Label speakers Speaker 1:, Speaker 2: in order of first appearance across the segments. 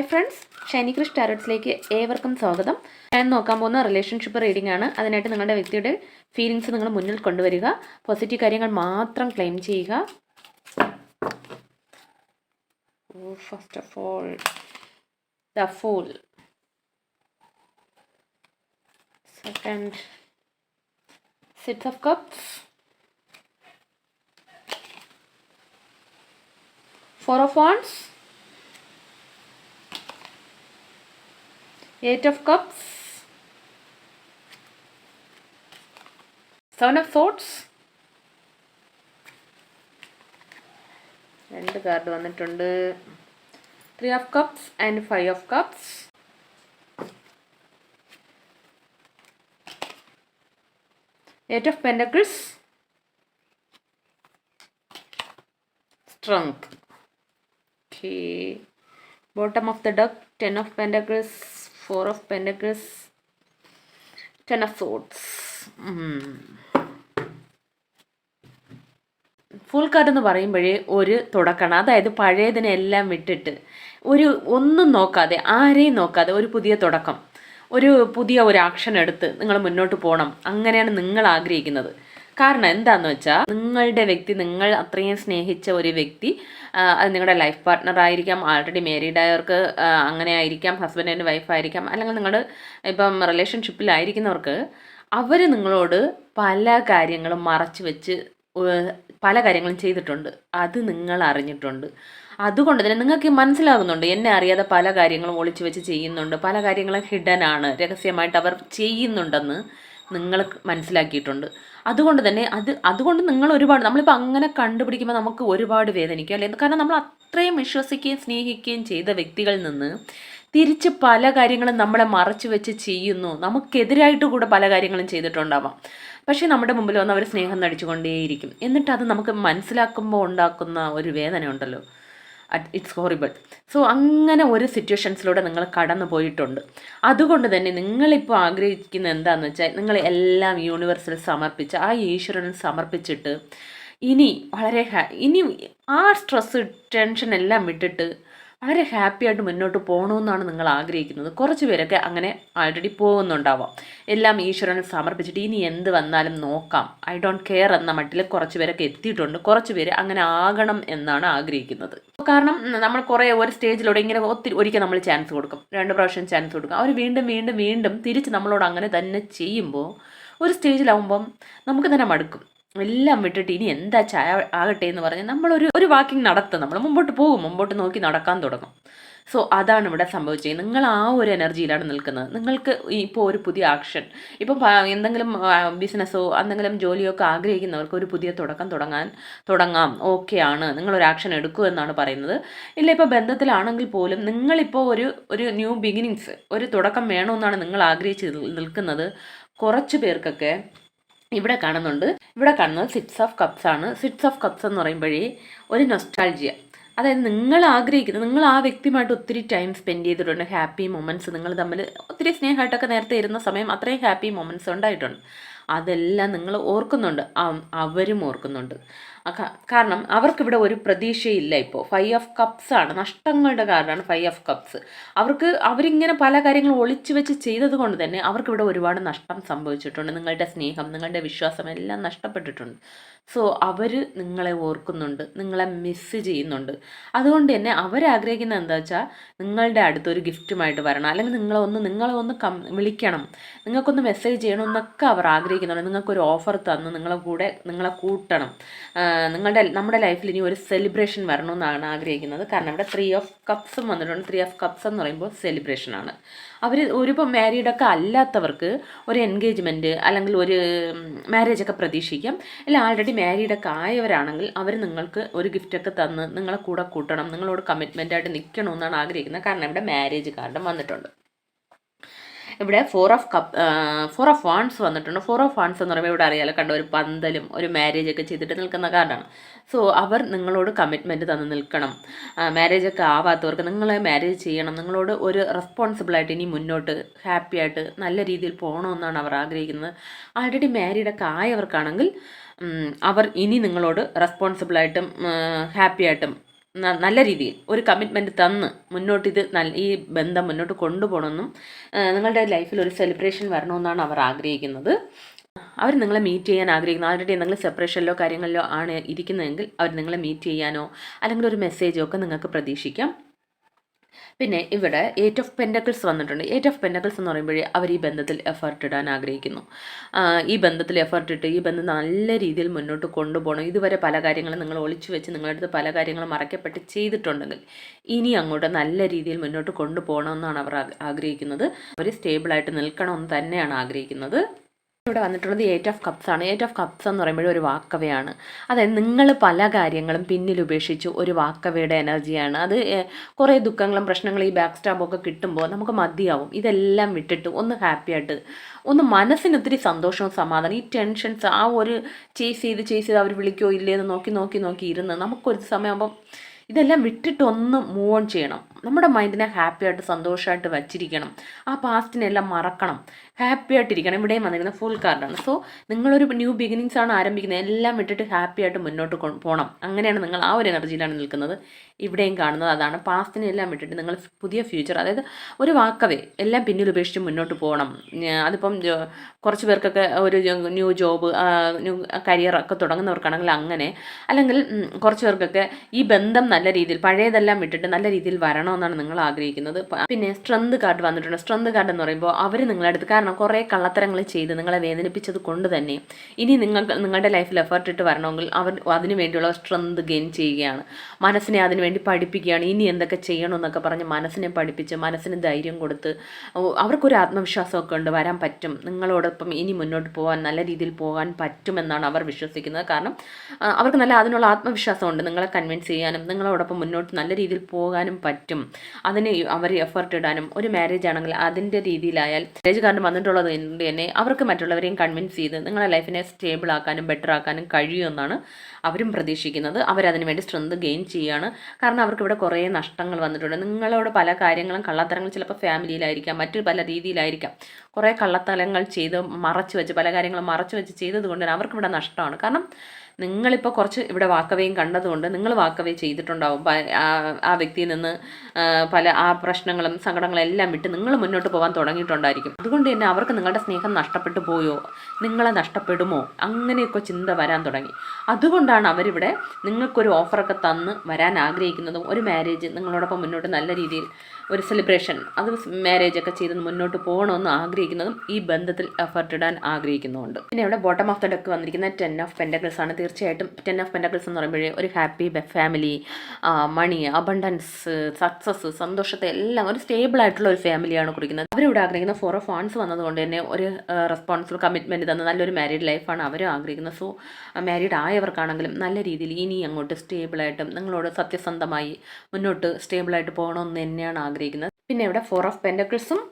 Speaker 1: Hi friends Shiny Krish ടാരോട്സിലേക്ക് ഏവർക്കും സ്വാഗതം. ഞാൻ നോക്കാൻ പോകുന്ന റിലേഷൻഷിപ്പ് റീഡിംഗ് ആണ്. അതിനായിട്ട് നിങ്ങളുടെ വ്യക്തിയുടെ ഫീലിങ്സ് നിങ്ങൾ മുന്നിൽ കൊണ്ടുവരിക. പോസിറ്റീവ് കാര്യങ്ങൾ മാത്രം ക്ലെയിം ചെയ്യുക. First of all the fool second six of cups four of wands. Eight of Cups, Seven of Swords, രണ്ട് കാർഡ് വന്നിട്ടുണ്ട് three of cups and five of cups eight of pentacles strength okay bottom of the deck ten of pentacles four of pentacles. Ten of swords. Fool card എന്ന് പറയുമ്പോഴേ ഒരു തുടക്കണം അതായത് പഴയതിനെല്ലാം വിട്ടിട്ട് ഒരു ഒന്നും നോക്കാതെ ആരെയും നോക്കാതെ ഒരു പുതിയ തുടക്കം. ഒരു പുതിയ ഒരു ആക്ഷൻ എടുത്ത് നിങ്ങൾ മുന്നോട്ട് പോകണം അങ്ങനെയാണ് നിങ്ങൾ ആഗ്രഹിക്കുന്നത്. കാരണം എന്താന്ന് വെച്ചാൽ നിങ്ങളുടെ വ്യക്തി നിങ്ങൾ അത്രയും സ്നേഹിച്ച ഒരു വ്യക്തി അത് നിങ്ങളുടെ ലൈഫ് പാർട്ട്ണർ ആയിരിക്കാം ആൾറെഡി മാരീഡ് ആയവർക്ക് അങ്ങനെ ആയിരിക്കാം ഹസ്ബൻഡ് ആൻഡ് വൈഫ് ആയിരിക്കാം അല്ലെങ്കിൽ നിങ്ങൾ ഇപ്പം റിലേഷൻഷിപ്പിലായിരിക്കുന്നവർക്ക് അവർ നിങ്ങളോട് പല കാര്യങ്ങളും മറച്ചു വെച്ച് പല കാര്യങ്ങളും ചെയ്തിട്ടുണ്ട്. അത് നിങ്ങൾ അറിഞ്ഞിട്ടുണ്ട്. അതുകൊണ്ട് തന്നെ നിങ്ങൾക്ക് മനസ്സിലാകുന്നുണ്ട് എന്നെ അറിയാതെ പല കാര്യങ്ങളും ഒളിച്ചു വെച്ച് ചെയ്യുന്നുണ്ട് പല കാര്യങ്ങളും ഹിഡൻ ആണ് രഹസ്യമായിട്ട് അവർ ചെയ്യുന്നുണ്ടെന്ന്. നിങ്ങൾ മനസ്സിലാക്കിയിട്ടുണ്ട്. അതുകൊണ്ട് തന്നെ അത് അതുകൊണ്ട് നിങ്ങൾ ഒരുപാട് നമ്മളിപ്പോൾ അങ്ങനെ കണ്ടുപിടിക്കുമ്പോൾ നമുക്ക് ഒരുപാട് വേദനിക്കും അല്ലേ? കാരണം നമ്മൾ അത്രയും വിശ്വസിക്കുകയും സ്നേഹിക്കുകയും ചെയ്ത വ്യക്തികളിൽ നിന്ന് തിരിച്ച് പല കാര്യങ്ങളും നമ്മളെ മറച്ചു വെച്ച് ചെയ്യുന്നു. നമുക്കെതിരായിട്ട് കൂടെ പല കാര്യങ്ങളും ചെയ്തിട്ടുണ്ടാവാം. പക്ഷേ നമ്മുടെ മുമ്പിൽ വന്ന് അവർ സ്നേഹം നടിച്ചുകൊണ്ടേയിരിക്കും. എന്നിട്ട് അത് നമുക്ക് മനസ്സിലാക്കുമ്പോൾ ഉണ്ടാക്കുന്ന ഒരു വേദന ഉണ്ടല്ലോ ഇറ്റ്സ് ഹോറിബിൾ സോ അങ്ങനെ ഒരു സിറ്റുവേഷൻസിലൂടെ നിങ്ങൾ കടന്നു പോയിട്ടുണ്ട്. അതുകൊണ്ട് തന്നെ നിങ്ങളിപ്പോൾ ആഗ്രഹിക്കുന്ന എന്താണെന്ന് വെച്ചാൽ നിങ്ങൾ എല്ലാം യൂണിവേഴ്സിൽ സമർപ്പിച്ച് ആ ഈശ്വരന് സമർപ്പിച്ചിട്ട് ഇനി വളരെ ഇനി ആ സ്ട്രെസ് ടെൻഷൻ എല്ലാം വിട്ടിട്ട് വളരെ ഹാപ്പി ആയിട്ട് മുന്നോട്ട് പോകണമെന്നാണ് നിങ്ങൾ ആഗ്രഹിക്കുന്നത്. കുറച്ച് പേരൊക്കെ അങ്ങനെ ആൾറെഡി പോകുന്നുണ്ടാവാം. എല്ലാം ഈശ്വരനെ സമർപ്പിച്ചിട്ട് ഇനി എന്ത് വന്നാലും നോക്കാം. ഐ ഡോണ്ട് കെയർ എന്ന മട്ടിൽ കുറച്ച് പേരൊക്കെ എത്തിയിട്ടുണ്ട്. കുറച്ച് പേര് അങ്ങനെ ആകണം എന്നാണ് ആഗ്രഹിക്കുന്നത്. കാരണം നമ്മൾ കുറേ ഒരു സ്റ്റേജിലൂടെ ഇങ്ങനെ ഒത്തിരി ഒരിക്കൽ നമ്മൾ ചാൻസ് കൊടുക്കും. രണ്ട് പ്രാവശ്യം ചാൻസ് കൊടുക്കും. അവർ വീണ്ടും വീണ്ടും വീണ്ടും തിരിച്ച് നമ്മളോട് അങ്ങനെ തന്നെ ചെയ്യുമ്പോൾ ഒരു സ്റ്റേജിലാവുമ്പം നമുക്ക് തന്നെ മടുക്കും. എല്ലാം വിട്ടിട്ട് ഇനി എന്താ ചായ ആകട്ടെ എന്ന് പറഞ്ഞ് നമ്മളൊരു ഒരു വാക്കിംഗ് നടത്തും നമ്മൾ മുമ്പോട്ട് പോകും. മുമ്പോട്ട് നോക്കി നടക്കാൻ തുടങ്ങും. സോ അതാണ് ഇവിടെ സംഭവിച്ചത്. നിങ്ങൾ ആ ഒരു എനർജിയിലാണ് നിൽക്കുന്നത്. നിങ്ങൾക്ക് ഇപ്പോൾ ഒരു പുതിയ ആക്ഷൻ ഇപ്പം എന്തെങ്കിലും ബിസിനസ്സോ എന്തെങ്കിലും ജോലിയോ ഒക്കെ ആഗ്രഹിക്കുന്നവർക്ക് ഒരു പുതിയ തുടക്കം തുടങ്ങാൻ തുടങ്ങാം. ഓക്കെ ആണ്. നിങ്ങളൊരു ആക്ഷൻ എടുക്കൂ എന്നാണ് പറയുന്നത്. ഇല്ല ഇപ്പോൾ ബന്ധത്തിലാണെങ്കിൽ പോലും നിങ്ങളിപ്പോൾ ഒരു ഒരു ന്യൂ ബിഗിനിങ്സ് ഒരു തുടക്കം വേണമെന്നാണ് നിങ്ങൾ ആഗ്രഹിച്ച് നിൽ- നിൽക്കുന്നത്. കുറച്ച് പേർക്കൊക്കെ ഇവിടെ കാണുന്നുണ്ട്. ഇവിടെ കാണുന്നത് സിറ്റ്സ് ഓഫ് കപ്സ് ആണ്. സിറ്റ്സ് ഓഫ് കപ്സ് എന്ന് പറയുമ്പോഴേ ഒരു നൊസ്റ്റാൾജിയ അതായത് നിങ്ങൾ ആഗ്രഹിക്കുന്നത് നിങ്ങൾ ആ വ്യക്തിയുമായിട്ട് ഒത്തിരി ടൈം സ്പെൻഡ് ചെയ്തിട്ടുണ്ട്. ഹാപ്പി മൊമെന്റ്സ് നിങ്ങൾ തമ്മിൽ ഒത്തിരി സ്നേഹമായിട്ടൊക്കെ നേരത്തെ ഇരുന്ന സമയം അത്രയും ഹാപ്പി മൊമെന്റ്സ് ഉണ്ടായിട്ടുണ്ട്. അതെല്ലാം നിങ്ങൾ ഓർക്കുന്നുണ്ട്. അവരും ഓർക്കുന്നുണ്ട്. കാരണം അവർക്കിവിടെ ഒരു പ്രതീക്ഷയില്ല ഇപ്പോൾ ഫൈവ് ഓഫ് കപ്സ് ആണ്. നഷ്ടങ്ങളുടെ കാരണമാണ് ഫൈവ് ഓഫ് കപ്സ് അവർക്ക് അവരിങ്ങനെ പല കാര്യങ്ങളും ഒളിച്ചു വെച്ച് ചെയ്തത് കൊണ്ട് തന്നെ അവർക്കിവിടെ ഒരുപാട് നഷ്ടം സംഭവിച്ചിട്ടുണ്ട്. നിങ്ങളുടെ സ്നേഹം നിങ്ങളുടെ വിശ്വാസം എല്ലാം നഷ്ടപ്പെട്ടിട്ടുണ്ട്. സോ അവർ നിങ്ങളെ ഓർക്കുന്നുണ്ട്. നിങ്ങളെ മിസ്സ് ചെയ്യുന്നുണ്ട്. അതുകൊണ്ട് തന്നെ അവരാഗ്രഹിക്കുന്നത് എന്താ വെച്ചാൽ നിങ്ങളുടെ അടുത്തൊരു ഗിഫ്റ്റുമായിട്ട് വരണം. അല്ലെങ്കിൽ നിങ്ങളെ ഒന്ന് നിങ്ങളെ ഒന്ന് കം വിളിക്കണം. നിങ്ങൾക്കൊന്ന് മെസ്സേജ് ചെയ്യണം എന്നൊക്കെ അവർ ആഗ്രഹിക്കുന്നുണ്ട്. നിങ്ങൾക്കൊരു ഓഫർ തന്ന് നിങ്ങളെ കൂടെ നിങ്ങളെ കൂട്ടണം. നിങ്ങളുടെ നമ്മുടെ ലൈഫിൽ ഇനി ഒരു സെലിബ്രേഷൻ വരണമെന്നാണ് ആഗ്രഹിക്കുന്നത്. കാരണം ഇവിടെ ത്രീ ഓഫ് കപ്സും വന്നിട്ടുണ്ട്. ത്രീ ഓഫ് കപ്സ് എന്ന് പറയുമ്പോൾ സെലിബ്രേഷൻ ആണ്. അവർ ഒരിപ്പോൾ മാരീഡൊക്കെ അല്ലാത്തവർക്ക് ഒരു എൻഗേജ്മെന്റ് അല്ലെങ്കിൽ ഒരു മാരേജ് ഒക്കെ പ്രതീക്ഷിക്കാം. അല്ല ആൾറെഡി മാരീഡൊക്കെ ആയവരാണെങ്കിൽ അവർ നിങ്ങൾക്ക് ഒരു ഗിഫ്റ്റൊക്കെ തന്ന് നിങ്ങളെ കൂടെ കൂട്ടണം. നിങ്ങളോട് കമ്മിറ്റ്മെന്റായിട്ട് നിൽക്കണമെന്നാണ് ആഗ്രഹിക്കുന്നത്. കാരണം ഇവിടെ മാരേജ് കാർഡും വന്നിട്ടുണ്ട്. ഇവിടെ four of cup four of wands വന്നിട്ടുണ്ട്. ഫോർ ഓഫ് വാൺസ് എന്ന് പറയുമ്പോൾ ഇവിടെ അറിയാലോ കണ്ട ഒരു പന്തലും ഒരു മാരേജ് ഒക്കെ ചെയ്തിട്ട് നിൽക്കുന്ന കാർഡാണ്. സോ അവർ നിങ്ങളോട് കമ്മിറ്റ്മെന്റ് തന്നു നിൽക്കണം. മാരേജ് ഒക്കെ ആവാത്തവർക്ക് നിങ്ങളെ മാരേജ് ചെയ്യണം. നിങ്ങളോട് ഒരു റെസ്പോൺസിബിളായിട്ട് ഇനി മുന്നോട്ട് ഹാപ്പി ആയിട്ട് നല്ല രീതിയിൽ പോകണമെന്നാണ് അവർ ആഗ്രഹിക്കുന്നത്. ആൾറെഡി മാരീഡൊക്കെ ആയവർക്കാണെങ്കിൽ അവർ ഇനി നിങ്ങളോട് റെസ്പോൺസിബിളായിട്ടും ഹാപ്പി ആയിട്ടും ന- നല്ല രീതിയിൽ ഒരു കമ്മിറ്റ്മെന്റ് തന്ന് മുന്നോട്ട് ഇത് നല്ല ഈ ബന്ധം മുന്നോട്ട് കൊണ്ടുപോകണമെന്നും നിങ്ങളുടെ ലൈഫിൽ ഒരു സെലിബ്രേഷൻ വരണമെന്നാണ് അവർ ആഗ്രഹിക്കുന്നത്. അവർ നിങ്ങളെ മീറ്റ് ചെയ്യാൻ ആഗ്രഹിക്കുന്നു. ആൾറെഡി എന്തെങ്കിലും സെപ്പറേഷനിലോ കാര്യങ്ങളിലോ ആണ് ഇരിക്കുന്നതെങ്കിൽ അവർ നിങ്ങളെ മീറ്റ് ചെയ്യാനോ അല്ലെങ്കിൽ ഒരു മെസ്സേജോ ഒക്കെ നിങ്ങൾക്ക് പ്രതീക്ഷിക്കാം. പിന്നെ ഇവിടെ എയ്റ്റ് ഓഫ് പെൻഡക്കിൾസ് വന്നിട്ടുണ്ട്. എയ്റ്റ് ഓഫ് പെൻഡക്കിൾസ് എന്ന് പറയുമ്പോഴേ അവർ ഈ ബന്ധത്തിൽ എഫേർട്ട് ഇടാൻ ആഗ്രഹിക്കുന്നു. ഈ ബന്ധത്തിൽ എഫേർട്ട് ഇട്ട് ഈ ബന്ധം നല്ല രീതിയിൽ മുന്നോട്ട് കൊണ്ടുപോകണം. ഇതുവരെ പല കാര്യങ്ങളും നിങ്ങൾ ഒളിച്ചു വെച്ച് നിങ്ങളുടെ അടുത്ത് പല കാര്യങ്ങളും മറക്കപ്പെട്ട് ചെയ്തിട്ടുണ്ടെങ്കിൽ ഇനി അങ്ങോട്ട് നല്ല രീതിയിൽ മുന്നോട്ട് കൊണ്ടുപോകണമെന്നാണ് അവർ ആഗ്ര- ആഗ്രഹിക്കുന്നത്. അവർ സ്റ്റേബിളായിട്ട് നിൽക്കണമെന്ന് തന്നെയാണ് ആഗ്രഹിക്കുന്നത്. ഇവിടെ വന്നിട്ടുള്ളത് എയ്റ്റ് ഓഫ് കപ്സ് ആണ്. എയ്റ്റ് ഓഫ് കപ്സ് എന്ന് പറയുമ്പോൾ ഒരു വാക്കവയാണ്. അതായത് നിങ്ങൾ പല കാര്യങ്ങളും പിന്നിൽ ഉപേക്ഷിച്ച് ഒരു വാക്കവയുടെ എനർജിയാണ്. അത് കുറേ ദുഃഖങ്ങളും പ്രശ്നങ്ങളും ഈ ബാക്ക് സ്റ്റാമ്പൊക്കെ കിട്ടുമ്പോൾ നമുക്ക് മതിയാവും. ഇതെല്ലാം വിട്ടിട്ട് ഒന്ന് ഹാപ്പി ആയിട്ട് ഒന്ന് മനസ്സിന് ഒത്തിരി സന്തോഷവും സമാധാനം ഈ ടെൻഷൻസ് ആ ഒരു ചേസ് ചെയ്ത് ചേസ് ചെയ്ത് അവർ വിളിക്കോ ഇല്ലേ എന്ന് നോക്കി നോക്കി നോക്കി ഇരുന്ന് നമുക്കൊരു സമയമാകുമ്പം ഇതെല്ലാം വിട്ടിട്ട് ഒന്ന് മൂവ് ഓൺ ചെയ്യണം. നമ്മുടെ മൈൻഡിനെ ഹാപ്പിയായിട്ട് സന്തോഷമായിട്ട് വച്ചിരിക്കണം. ആ പാസ്റ്റിനെല്ലാം മറക്കണം. ഹാപ്പി ആയിട്ടിരിക്കണം. ഇവിടെയും വന്നിരിക്കുന്ന ഫുൾ കാർഡാണ് സോ നിങ്ങളൊരു ന്യൂ ബിഗിനിങ്സ് ആണ് ആരംഭിക്കുന്നത്. എല്ലാം വിട്ടിട്ട് ഹാപ്പി ആയിട്ട് മുന്നോട്ട് പോകണം അങ്ങനെയാണ് നിങ്ങൾ ആ ഒരു എനർജിയിലാണ് നിൽക്കുന്നത്. ഇവിടെയും കാണുന്നത് അതാണ്. പാസ്റ്റിനെ എല്ലാം വിട്ടിട്ട് നിങ്ങൾ പുതിയ ഫ്യൂച്ചർ അതായത് ഒരു വാക്കവേ എല്ലാം പിന്നിൽ ഉപേക്ഷിച്ച് മുന്നോട്ട് പോകണം. അതിപ്പം കുറച്ച് പേർക്കൊക്കെ ഒരു ന്യൂ ജോബ് ന്യൂ കരിയർ ഒക്കെ തുടങ്ങുന്നവർക്കാണെങ്കിൽ അങ്ങനെ അല്ലെങ്കിൽ കുറച്ച് പേർക്കൊക്കെ ഈ ബന്ധം നല്ല രീതിയിൽ പഴയതെല്ലാം വിട്ടിട്ട് നല്ല രീതിയിൽ വരണമെന്നാണ് നിങ്ങൾ ആഗ്രഹിക്കുന്നത്. പിന്നെ സ്ട്രെങ്ത് കാർഡ് വന്നിട്ടുണ്ട്. സ്ട്രെങ്ത് കാർഡ് എന്ന് പറയുമ്പോൾ അവർ നിങ്ങളുടെ അടുത്ത് കാരണം കുറേ കള്ളത്തരങ്ങൾ ചെയ്ത് നിങ്ങളെ വേദനിപ്പിച്ചത് കൊണ്ട് തന്നെ ഇനി നിങ്ങൾ നിങ്ങളുടെ ലൈഫിൽ എഫേർട്ട് ഇട്ട് വരണമെങ്കിൽ അവർ അതിനു വേണ്ടിയുള്ള സ്ട്രെങ്ത് ഗെയിൻ ചെയ്യുകയാണ്. മനസ്സിനെ അതിനുവേണ്ടി പഠിപ്പിക്കുകയാണ്. ഇനി എന്തൊക്കെ ചെയ്യണം എന്നൊക്കെ പറഞ്ഞ് മനസ്സിനെ പഠിപ്പിച്ച് മനസ്സിന് ധൈര്യം കൊടുത്ത് അവർക്കൊരു ആത്മവിശ്വാസമൊക്കെ ഉണ്ട്. വരാൻ പറ്റും. നിങ്ങളോടൊപ്പം ഇനി മുന്നോട്ട് പോകാൻ നല്ല രീതിയിൽ പോകാൻ പറ്റുമെന്നാണ് അവർ വിശ്വസിക്കുന്നത്. കാരണം അവർക്ക് നല്ല അതിനുള്ള ആത്മവിശ്വാസമുണ്ട് നിങ്ങളെ കൺവിൻസ് ചെയ്യാനും നിങ്ങളോടൊപ്പം മുന്നോട്ട് നല്ല രീതിയിൽ പോകാനും പറ്റും. അതിന് അവർ എഫേർട്ട് ഇടാനും ഒരു മാരേജ് ആണെങ്കിൽ അതിന്റെ രീതിയിലായാൽ മാരേജ് കാരണം വന്നിട്ടുള്ളത് കൊണ്ട് തന്നെ അവർക്ക് മറ്റുള്ളവരെയും കൺവിൻസ് ചെയ്ത് നിങ്ങളുടെ ലൈഫിനെ സ്റ്റേബിൾ ആക്കാനും ബെറ്റർ ആക്കാനും കഴിയുമെന്നാണ് അവരും പ്രതീക്ഷിക്കുന്നത്. അവരതിനു വേണ്ടി സ്ട്രെങ്ത് ഗെയിൻ ചെയ്യുകയാണ്. കാരണം അവർക്ക് ഇവിടെ കുറേ നഷ്ടങ്ങൾ വന്നിട്ടുണ്ട്. നിങ്ങളോട് പല കാര്യങ്ങളും കള്ളത്തരങ്ങൾ ചിലപ്പോൾ ഫാമിലിയിലായിരിക്കാം മറ്റു പല രീതിയിലായിരിക്കാം. കുറേ കള്ളത്തരങ്ങൾ ചെയ്ത് മറച്ചു വെച്ച് പല കാര്യങ്ങളും മറച്ചു വെച്ച് ചെയ്തത് കൊണ്ട് തന്നെ അവർക്കിവിടെ നഷ്ടമാണ്. കാരണം നിങ്ങളിപ്പോൾ കുറച്ച് ഇവിടെ വാക്കവേയും കണ്ടതുകൊണ്ട് നിങ്ങൾ വാക്കവേ ചെയ്തിട്ടുണ്ടാവും. ആ- വ്യക്തിയിൽ നിന്ന് പല ആ പ്രശ്നങ്ങളും സങ്കടങ്ങളും എല്ലാം വിട്ട് നിങ്ങൾ മുന്നോട്ട് പോകാൻ തുടങ്ങിയിട്ടുണ്ടായിരിക്കും. അതുകൊണ്ട് തന്നെ അവർക്ക് നിങ്ങളുടെ സ്നേഹം നഷ്ടപ്പെട്ടു പോയോ? നിങ്ങളെ നഷ്ടപ്പെടുമോ? അങ്ങനെയൊക്കെ ചിന്ത വരാൻ തുടങ്ങി. അതുകൊണ്ടാണ് അവരിവിടെ നിങ്ങൾക്കൊരു ഓഫറൊക്കെ തന്ന് വരാൻ ആഗ്രഹിക്കുന്നതും ഒരു മാരേജ് നിങ്ങളോടൊപ്പം മുന്നോട്ട് നല്ല രീതിയിൽ ഒരു സെലിബ്രേഷൻ അത് മാരേജ് ഒക്കെ ചെയ്ത് മുന്നോട്ട് പോകണമെന്ന് ആഗ്രഹിക്കുന്നതും ഈ ബന്ധത്തിൽ എഫർട്ട് ഇടാൻ ആഗ്രഹിക്കുന്നുണ്ട് പിന്നെ ഇവിടെ ബോട്ടം ഓഫ് ദ ഡെക്ക് വന്നിരിക്കുന്ന ടെൻ ഓഫ് പെൻഡക്കിൾസ് ആണ്. തീർച്ചയായിട്ടും ടെൻ ഓഫ് പെൻഡക്കിൾസ് എന്ന് പറയുമ്പോഴേ ഒരു happy family money abundance success സന്തോഷത്തെ എല്ലാം ഒരു സ്റ്റേബിൾ ആയിട്ടുള്ള ഒരു ഫാമിലിയാണ് കുറിക്കുന്നത്. അവരിവിടെ ആഗ്രഹിക്കുന്ന ഫോർ ഓഫ് ഫോൺസ് വന്നതുകൊണ്ട് തന്നെ ഒരു റെസ്പോൺസിബിൾ കമ്മിറ്റ്മെന്റ് തന്ന നല്ലൊരു മാരീഡ് ലൈഫാണ് അവരും ആഗ്രഹിക്കുന്നത്. സോ മാരീഡ് ആയവർക്കാണെങ്കിലും നല്ല രീതിയിൽ ഇനി അങ്ങോട്ട് സ്റ്റേബിളായിട്ടും നിങ്ങളോട് സത്യസന്ധമായി മുന്നോട്ട് സ്റ്റേബിളായിട്ട് പോകണമെന്ന് തന്നെയാണ് ആഗ്രഹിക്കുന്നത് പിന്നെ ഇവിടെ ഫോർ ഓഫ് പെൻഡക്കിൾസും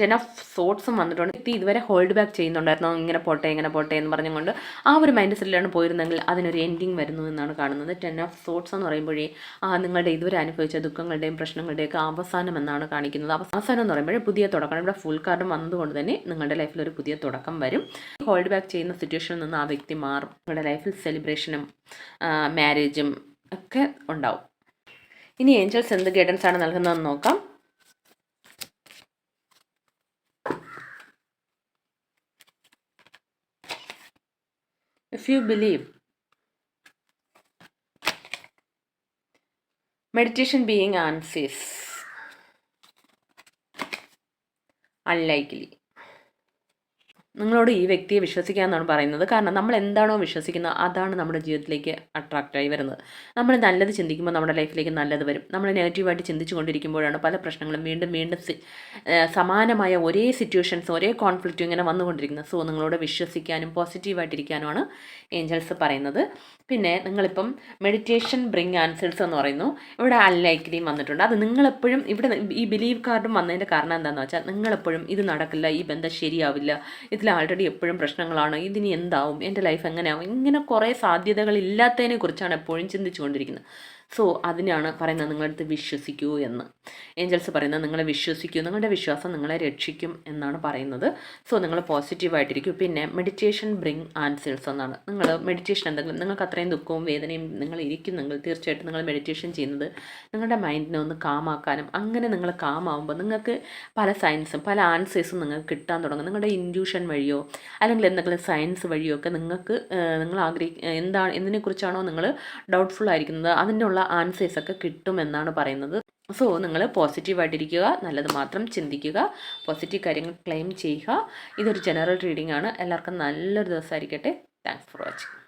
Speaker 1: ടെൻ ഓഫ് സോട്ട്സും വന്നിട്ടുണ്ട്. ഇത് ഇതുവരെ ഹോൾഡ് ബാക്ക് ചെയ്യുന്നുണ്ടായിരുന്നു. ഇങ്ങനെ പോട്ടെ ഇങ്ങനെ പോട്ടെ എന്ന് പറഞ്ഞുകൊണ്ട് ആ ഒരു മൈൻഡ് സെറ്റിലാണ് പോയിരുന്നെങ്കിൽ അതിനൊരു എൻഡിങ് വരുന്നു എന്നാണ് കാണുന്നത്. ടെൻ ഓഫ് സോട്ട്സ് എന്ന് പറയുമ്പോഴേ ആ നിങ്ങളുടെ ഇതുവരെ അനുഭവിച്ച ദുഃഖങ്ങളുടെയും പ്രശ്നങ്ങളുടെയൊക്കെ അവസാനം എന്നാണ് കാണിക്കുന്നത്. അവ- അവസാനം എന്ന് പറയുമ്പോൾ പുതിയ തുടക്കം. ഇവിടെ ഫുൾ കാർഡും വന്നതുകൊണ്ട് തന്നെ നിങ്ങളുടെ ലൈഫിൽ ഒരു പുതിയ തുടക്കം വരും. ഹോൾഡ് ബാക്ക് ചെയ്യുന്ന സിറ്റുവേഷനിൽ നിന്ന് ആ വ്യക്തി മാറും. നിങ്ങളുടെ ലൈഫിൽ സെലിബ്രേഷനും മാരേജും ഒക്കെ ഉണ്ടാവും. ഇനി ഏഞ്ചൽസ് എന്ത് ഗൈഡൻസ് ആണ് നൽകുന്നതെന്ന് നോക്കാം. If you believe meditation being answers unlikely നിങ്ങളോട് ഈ വ്യക്തിയെ വിശ്വസിക്കുക എന്നാണ് പറയുന്നത്. കാരണം നമ്മൾ എന്താണോ വിശ്വസിക്കുന്നത് അതാണ് നമ്മുടെ ജീവിതത്തിലേക്ക് അട്രാക്റ്റായി വരുന്നത്. നമ്മൾ നല്ലത് ചിന്തിക്കുമ്പോൾ നമ്മുടെ ലൈഫിലേക്ക് നല്ലത് വരും. നമ്മൾ നെഗറ്റീവായിട്ട് ചിന്തിച്ചു കൊണ്ടിരിക്കുമ്പോഴാണ് പല പ്രശ്നങ്ങളും വീണ്ടും വീണ്ടും സമാനമായ ഒരേ സിറ്റുവേഷൻസ് ഒരേ കോൺഫ്ലിക്റ്റും ഇങ്ങനെ വന്നുകൊണ്ടിരിക്കുന്നത്. സോ നിങ്ങളോട് വിശ്വസിക്കാനും പോസിറ്റീവായിട്ടിരിക്കാനുമാണ് ഏഞ്ചൽസ് പറയുന്നത്. പിന്നെ നിങ്ങളിപ്പം മെഡിറ്റേഷൻ ബ്രിങ് ആൻസേഴ്സ് എന്ന് പറയുന്നു. ഇവിടെ അൺലൈക്ലിയും വന്നിട്ടുണ്ട്. അത് നിങ്ങളെപ്പോഴും ഇവിടെ ഈ ബിലീവ് കാർഡും വന്നതിന്റെ കാരണം എന്താണെന്ന് വെച്ചാൽ നിങ്ങളെപ്പോഴും ഇത് നടക്കില്ല ഈ ബന്ധം ശരിയാവില്ല ഇതിൽ ആൾറെഡി എപ്പോഴും പ്രശ്നങ്ങളാണ് ഇതിനി എന്താവും എന്റെ ലൈഫ് എങ്ങനെയാവും ഇങ്ങനെ കുറേ സാധ്യതകൾ ഇല്ലാത്തതിനെ കുറിച്ചാണ് എപ്പോഴും ചിന്തിച്ചുകൊണ്ടിരിക്കുന്നത്. സോ അതിനാണ് പറയുന്നത് നിങ്ങളടുത്ത് വിശ്വസിക്കൂ എന്ന്. ഏഞ്ചൽസ് പറയുന്നത് നിങ്ങളെ വിശ്വസിക്കൂ നിങ്ങളുടെ വിശ്വാസം നിങ്ങളെ രക്ഷിക്കും എന്നാണ് പറയുന്നത്. സോ നിങ്ങൾ പോസിറ്റീവായിട്ടിരിക്കും പിന്നെ മെഡിറ്റേഷൻ ബ്രിങ് ആൻസേഴ്സ് എന്നാണ്. നിങ്ങൾ മെഡിറ്റേഷൻ എന്തെങ്കിലും നിങ്ങൾക്ക് അത്രയും ദുഃഖവും വേദനയും നിങ്ങൾ ഇരിക്കുന്നെങ്കിൽ തീർച്ചയായിട്ടും നിങ്ങൾ മെഡിറ്റേഷൻ ചെയ്യുന്നത് നിങ്ങളുടെ മൈൻഡിനെ ഒന്ന് കാമാക്കാനും അങ്ങനെ നിങ്ങൾ കാമാവുമ്പോൾ നിങ്ങൾക്ക് പല സയൻസും പല ആൻസേഴ്സും നിങ്ങൾക്ക് കിട്ടാൻ തുടങ്ങും. നിങ്ങളുടെ ഇൻഡ്യൂഷൻ വഴിയോ അല്ലെങ്കിൽ എന്തെങ്കിലും സയൻസ് വഴിയോ ഒക്കെ നിങ്ങൾക്ക് നിങ്ങൾ ആഗ്രഹിക്കുക എന്താണ് എന്തിനെക്കുറിച്ചാണോ നിങ്ങൾ ഡൗട്ട്ഫുൾ ആയിരിക്കുന്നത് അതിനുള്ള ആൻസേഴ്സ് ഒക്കെ കിട്ടുമെന്നാണ് പറയുന്നത്. സോ നിങ്ങൾ പോസിറ്റീവായിട്ടിരിക്കുക നല്ലത് മാത്രം ചിന്തിക്കുക പോസിറ്റീവ് കാര്യങ്ങൾ ക്ലെയിം ചെയ്യുക. ഇതൊരു ജനറൽ റീഡിംഗ് ആണ്. എല്ലാവർക്കും നല്ലൊരു ദിവസമായിരിക്കട്ടെ. Thanks for watching